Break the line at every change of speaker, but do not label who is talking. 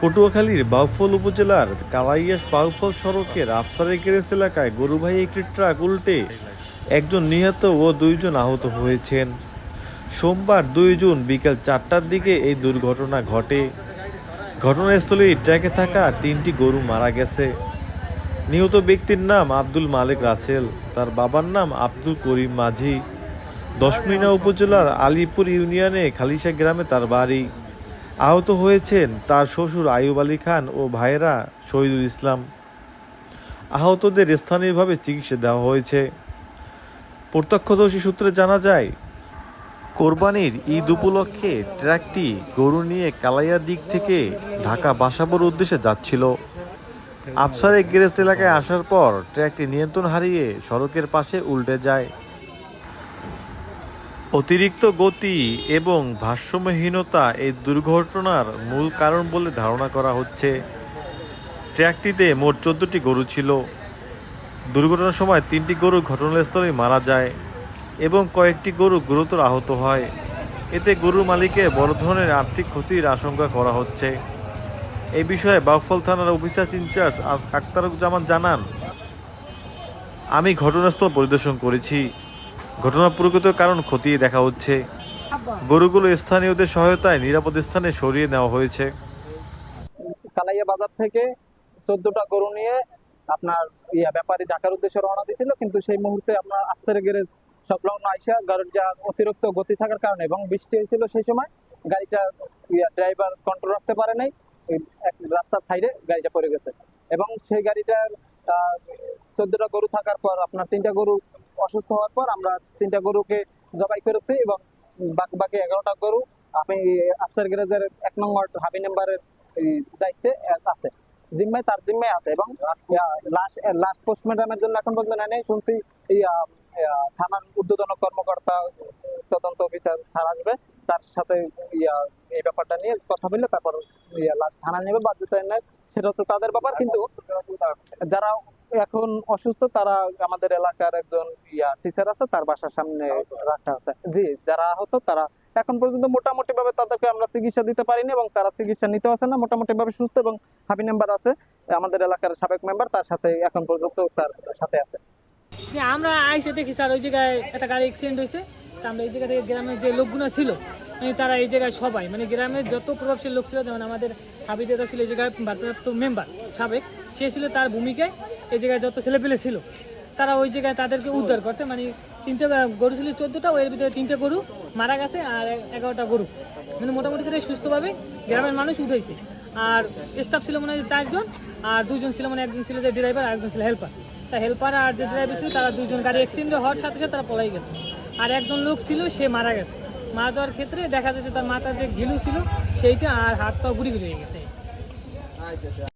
পটুয়াখালীর বাউফল উপজেলার কালাইয়াস বাউফল সড়কের আফসারে গ্যারেজ এলাকায় গরুবাহী একটি ট্রাক উল্টে একজন নিহত ও দুইজন আহত হয়েছেন। সোমবার দুই জুন বিকেল চারটার দিকে এই দুর্ঘটনা ঘটে। ঘটনাস্থলেই ট্র্যাকে থাকা তিনটি গরু মারা গেছে। নিহত ব্যক্তির নাম আব্দুল মালিক রাসেল, তার বাবার নাম আব্দুল করিম মাঝি। দশমিনা উপজেলার আলিপুর ইউনিয়নে খালিশা গ্রামে তার বাড়ি। আহত হয়েছেন তার শ্বশুর আয়ুব আলী খান ও ভাইয়েরা শহীদুল ইসলাম। আহতদের স্থানীয়ভাবে চিকিৎসা দেওয়া হয়েছে। প্রত্যক্ষদর্শী সূত্রে জানা যায়, কোরবানির ঈদ উপলক্ষে ট্রাকটি গরু নিয়ে কালাইয়ার দিক থেকে ঢাকা বাসাবোর উদ্দেশ্যে যাচ্ছিল। আফসারে গ্যারেজ এলাকায় আসার পর ট্রাকটি নিয়ন্ত্রণ হারিয়ে সড়কের পাশে উল্টে যায়। অতিরিক্ত গতি এবং ভারসাম্যহীনতা এই দুর্ঘটনার মূল কারণ বলে ধারণা করা হচ্ছে। ট্র্যাকটিতে মোট চোদ্দটি গরু ছিল। দুর্ঘটনার সময় তিনটি গরু ঘটনাস্থলেই মারা যায় এবং কয়েকটি গরু গুরুতর আহত হয়। এতে গরু মালিকের বড় ধরনের আর্থিক ক্ষতির আশঙ্কা করা হচ্ছে। এই বিষয়ে বাউফল থানার অফিসার ইনচার্জ আ- আখতারুজ্জামান জানান, আমি ঘটনাস্থল পরিদর্শন করেছি। ঘটনার প্রকৃত কারণ খতিয়ে দেখা হচ্ছে। গরুগুলো স্থানীয়দের সহায়তায় নিরাপদ স্থানে সরিয়ে নেওয়া হয়েছে।
কালাইয়া বাজার থেকে চোদ্দটা গরু নিয়ে আপনার ইয়া ব্যাপারী ঢাকার উদ্দেশ্যে রওনা দিয়েছিল কিন্তু সেই মুহূর্তে আপনার আফসারে গ্যারেজ সংলগ্ন আইসা গাড়ির যা অতিরিক্ত গতি থাকার কারণে এবং বৃষ্টি হয়েছিল সেই সময়, গাড়িটা ইয়া ড্রাইভার কন্ট্রোল রাখতে পারে নাই এক রাস্তার সাইডে গাড়িটা পড়ে গেছে। এবং সেই গাড়িটার চোদ্দটা গরু থাকার পর আপনার তিনটা গরু অসুস্থ হওয়ার পর আমরা তিনটা গরুকে জবাই করেছি এবং বাকি বাকি এগারোটা গরু আমি আফসার গ্যারেজের এক নম্বর হাবি নাম্বারের দায়িত্বে আছে। জিম্মায় তার জিম্মায় আছে এবং লাস্ট লাস্ট পোস্টমর্টমের জন্য এখন পর্যন্ত নেয় শুনছি এই থানার ঊর্ধ্বতন কর্মকর্তা তদন্ত অফিসার স্যার আসবে। তার সাথে ইয়া এই ব্যাপারটা নিয়ে কথা বললে তারপর ইয়া লাস্ট থানা নেবে বাধ্যতা নেয়। সেটা হচ্ছে তাদের ব্যাপার কিন্তু যারা এখন অসুস্থ তারা আমাদের এলাকার একজন ইয়া টিচার আছে তার বাসার সামনে রাখা আছে। জি যারা আহত তারা এখন পর্যন্ত মোটামুটি ভাবে তাদেরকে আমরা চিকিৎসা দিতে পারিনি এবং তারা চিকিৎসা নিতে আছে না মোটামুটি ভাবে সুস্থ এবং হাবি মেম্বার আছে। আমাদের এলাকার সাবেক মেম্বার তার সাথে এখন পর্যন্ত তার সাথে আছে।
আমরা আইসে দেখি স্যার ওই জায়গায় একটা গাড়ি অ্যাক্সিডেন্ট হয়েছে। তা আমরা এই জায়গা থেকে গ্রামের যে লোকগুলো ছিল মানে তারা এই জায়গায় সবাই মানে গ্রামের যত প্রভাবশীল লোক ছিল, যেমন আমাদের হাবিদাদা ছিল এই জায়গায় ভারপ্রাপ্ত মেম্বার সাবেক, সে ছিল তার ভূমিকায় এই জায়গায় যত ছেলেপেলে ছিল, তারা ওই জায়গায় তাদেরকে উদ্ধার করতে মানে তিনটে গরু ছিল, চোদ্দোটা এর ভিতরে তিনটে গরু মারা গেছে আর এগারোটা গরু। মানে মোটামুটি করে সুস্থভাবে গ্রামের মানুষ উঠেছে। আর স্টাফ ছিল মনে হয় চারজন, আর দুজন ছিল মানে একজন ছিল যে ড্রাইভার আর একজন ছিল হেল্পার তা হেল্পার আর যে ড্রাইভার ছিল, তারা দুজন গাড়ি অ্যাক্সিডেন্ট হওয়ার সাথে সাথে তারা পলাই গেছে। আর একজন লোক ছিল, সে মারা গেছে। মারা ধরার ক্ষেত্রে দেখা যাচ্ছে তার মাথার যে ঘিলু ছিল, সেইটা আর হাত পা গুড়ি গুড়ি হয়ে গেছে।